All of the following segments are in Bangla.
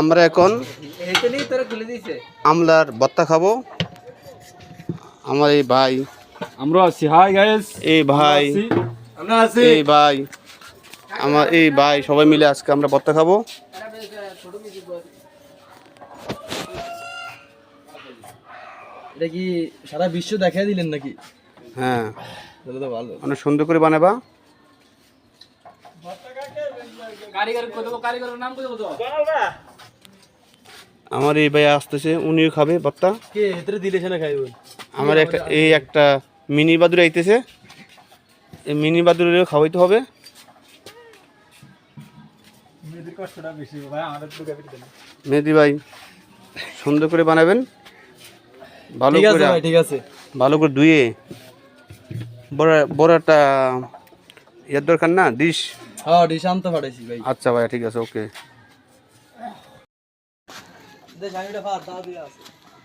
আমরা এখন এখানেই তোরা খুলে দিছে আমলার বত্তা খাব। আমার এই ভাই। আমরা আছি। হাই গাইস এই ভাই। আমরা আছি। এই ভাই। আমার এই ভাই সবাই মিলে আজকে আমরা বত্তা খাব। এটা কি সারা বিশ্ব দেখাই দিলেন নাকি? হ্যাঁ। তাহলে তো ভালো। অনেক সুন্দর করে বানাবা। কারিগর কত কারিগরের নাম কত কত আমার এই ভাই আসতেছে উনিও খাবে খাইব আমার একটা এই একটা মিনি বাদুর আইতেছে। এই মিনি বাদুরেরও খাওয়াইতে হবে। মেয়েদের কষ্টটা বেশি ভাই মেহেদি সুন্দর করে বানাবেন। ভালো করে ঠিক আছে। ভালো করে ধুয়ে বড় বড় একটা ইয়ের দরকার না ডিশ? হ্যাঁ ডিশ আনতে পাঠাইছি ভাই। আচ্ছা ভাই ঠিক আছে ওকে।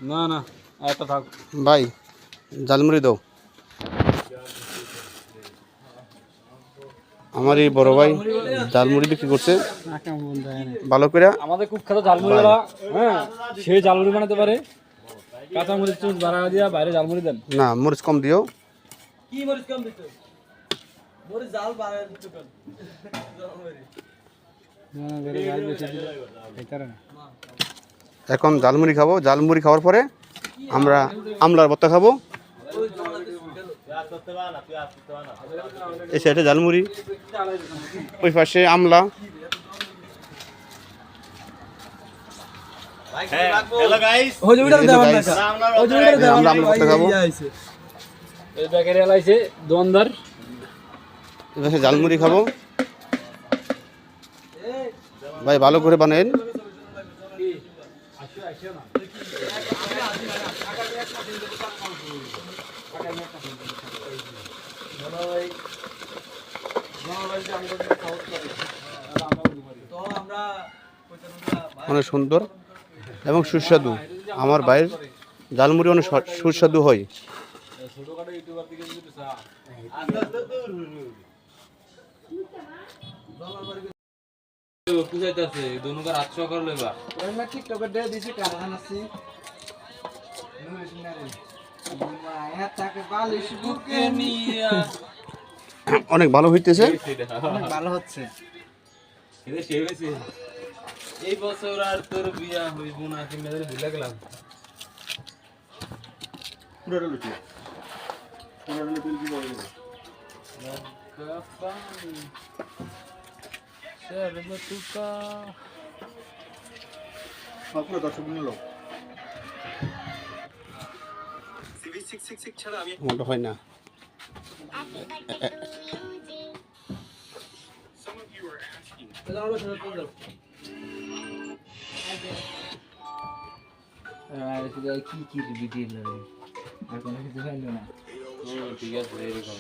না না একটা থাক। ভাই জালমুড়ি দাও। আমার এই বড় ভাই জালমুড়ি বিক্রি করছে। ভালো করে। আমাদের খুব খাতা ঝালমুড়িওয়ালা হ্যাঁ সে ঝালমুড়ি বানাতে পারে। কাঁচা মরিচ টুচ বাড়া দিয়া বাইরে ঝালমুড়ি দেন। না মরিচ কম দিও। কি মরিচ কম দিছো? মরিচ জাল বাড়ায় দিছো কেন? এখন জালমুড়ি খাব। জালমুড়ি খাওয়ার পরে আমরা আমলার ভর্তা খাব। এই সাইডে জালমুড়ি ওই পাশে আমলা। জালমুড়ি খাব। ভাই ভালো করে বানাবেন অনেক সুন্দর এবং সুস্বাদু। আমার বাইরের জালমুড়ি অনেক সুস্বাদু হয়। দিছি কারণ আছি অনেক ভালো হইতেছে। অনেক ভালো হচ্ছে। এই বছর আর তোর বিয়া হইব না কিংবা ভুলে গেলাম? মোটা হয় না। কি কি ভিডিও আর কোনো কিছু হইল না ঠিক আছে এরকম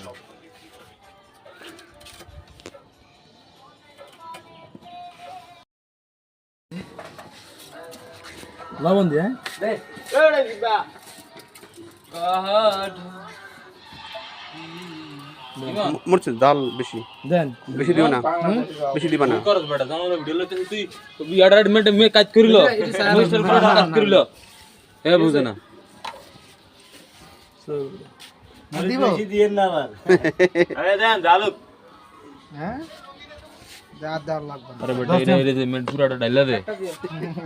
লবণ দিয়ে হ্যাঁ মরছে। ডাল বেশি। দেন। বেশি দিও না। বেশি দিবা না। করস বেটা? জানো ভিডিও লইতে তুই বিয়ার অ্যাডমিট মে কাজ করিল। মিস্টার করে কাজ করিল। হে বুঝে না। দিব? আরে দেন জালুক হ্যাঁ? যা দাও লাগবে আরে বেটা এটা এটা দে মেন পুরাটা ডাইলা দে।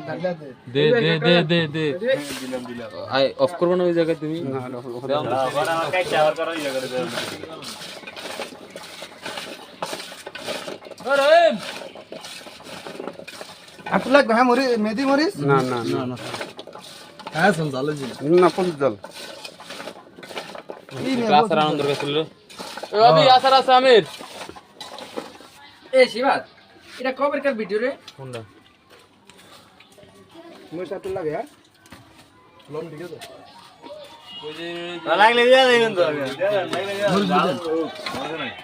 দাদা দে। দে দে দে দে দে। আই অফ করব না ওই জায়গায় তুমি? আপু লাগবে হ্যাঁ মরি মেদি মরিস না না না। হ্যাঁ শুন চালু জি না প্রচুর ডাল আসার আনন্দ গেছিল এ অবি আসার আছে আমির। এ শিবাত এটা কবেরকার ভিডিও রে? কোনটা? মরিস আপু লাগে হ্যাঁ? ঠিক আছে। লাগলে দিয়া দেবেন তো। এই দিয়া এগুলোর আগে হাতে দিয়ে দিলে দুই করে ওরে মেয়ে,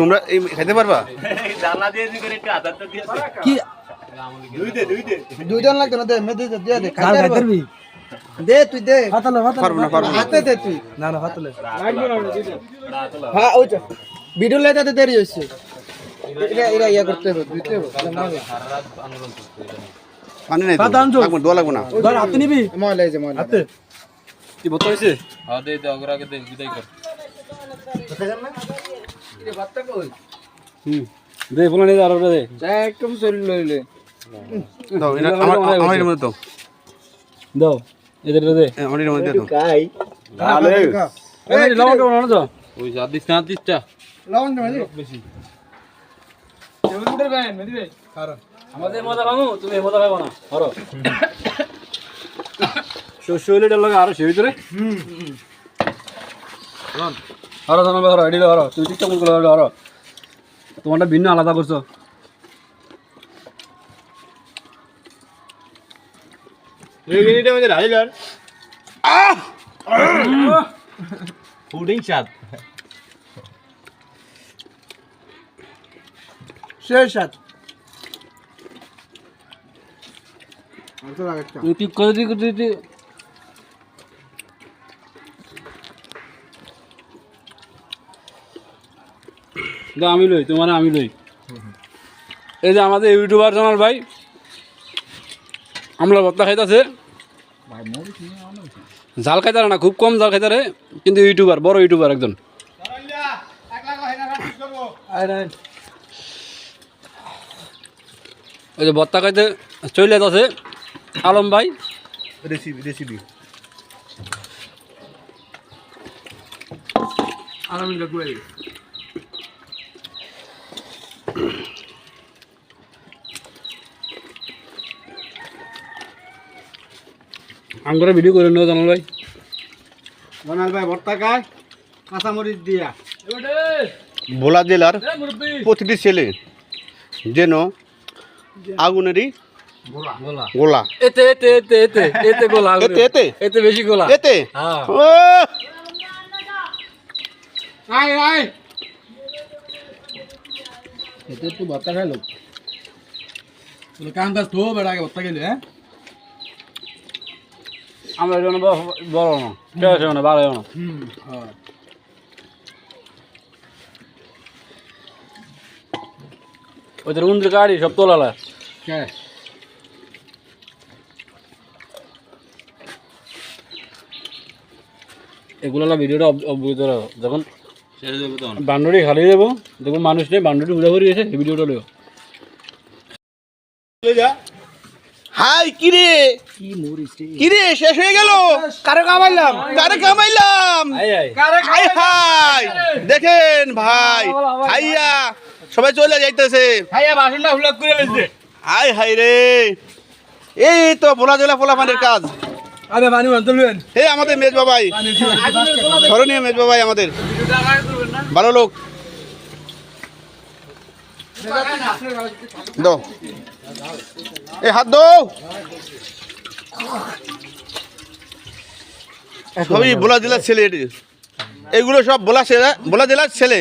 তোমরা এই খাইতে পারবা? কি? দুই দে দুই দে। দুইজন লাগবে না? দে মেদি দে দে খাই করবি দে তুই দে। হাতালে হাতালে না পারব হাতে দে তুই। না না হাতালে হ্যাঁ ভিডিও লেটাতে দেরি হচ্ছে এটা এটা ইয়া করতে হবে দিতে হবে। না হবে পানি নাই দোয়া লাগবে না? হাতে নিবি? ময়লা এই যে ময়লা। হাতে। কি বলতে হয়েছে? হ্যাঁ দে দে অগ্র আগে দে বিদায় কর। এটা ভাতটা কই? হুম দে বলে নে আর দে। একদম শরীর লইলে দাও এটা আমার আমার এর মধ্যে দাও। দাও এদের দে এ, আমার এর মধ্যে দাও। এই লবণ কেমন আনো তো। ওই যা দিস না দিসটা লবণ দেবে আমাদের মজা পাবো তুমি মজা পাবো না। হরো হইলে এটার লগে আরও সে ভিতরে? হরো জানাবে হরো এডিলে হরো তুমি ঠিকঠাক মতো করে হরো তোমারটা ভিন্ন আলাদা করছ। শেষ সাত। তুমি ঠিক করে দিই করে দিই আমি লই তোমার আমি লই। এই যে আমাদের ইউটিউবার চ্যানেল ভাই আমরা ভত্তা খাইতেছে। জাল খাইতারে না খুব কম জাল খাইতারে কিন্তু ইউটিউবার বড় ইউটিউবার একজন। ওই যে ভত্তা খাইতে চলে আছে আলম ভাই। রেসিপি রেসিপি আমরা ভিডিও করে নেব জানাল ভাই। বনাল ভাই ভর্তা খায় কাঁচামরিচ দিয়া। ভোলা জেলার প্রতিটি ছেলে যেন আগুনেরই গোলা। এতে এতে এতে এতে এতে গোলা এতে এতে। এতে বেশি গোলা। এতে। হ্যাঁ। আয় আয়। এতে একটু ভত্তা খাইলো কাম কাজ তো বেড়া আগে ভত্তা খেলে হ্যাঁ? আমরা যেন বড় না। কে আছে মানে ভালো না। ওদের উন্দ্র গাড়ি সব তোলালা। এগুলা ভিডিওটা অবগত যখন বান্ডুরি খালি দেবো যখন মানুষ নেই বান্ডুরি উড়ে এসে এই ভিডিওটা লেও হাই কিরে কিরে শেষ হয়ে গেল? কারে কামাইলাম? কারে কামাইলাম? হাই। হাই দেখেন ভাই হাইয়া সবাই চলে যাইতেছে। ভাইয়া বাসনটা হুলক করে লইছে হাই হাই রে। এই তো ভোলা জেলা পোলা পানির কাজ। হে আমাদের মেজ বাবাই। স্মরণীয় মেজ বাবাই আমাদের। ভালো লোক। দাও। এই হাত দাও। সবই বোলা জেলার ছেলে এটি। এগুলো সব বোলা জেলা ভোলা জেলার ছেলে।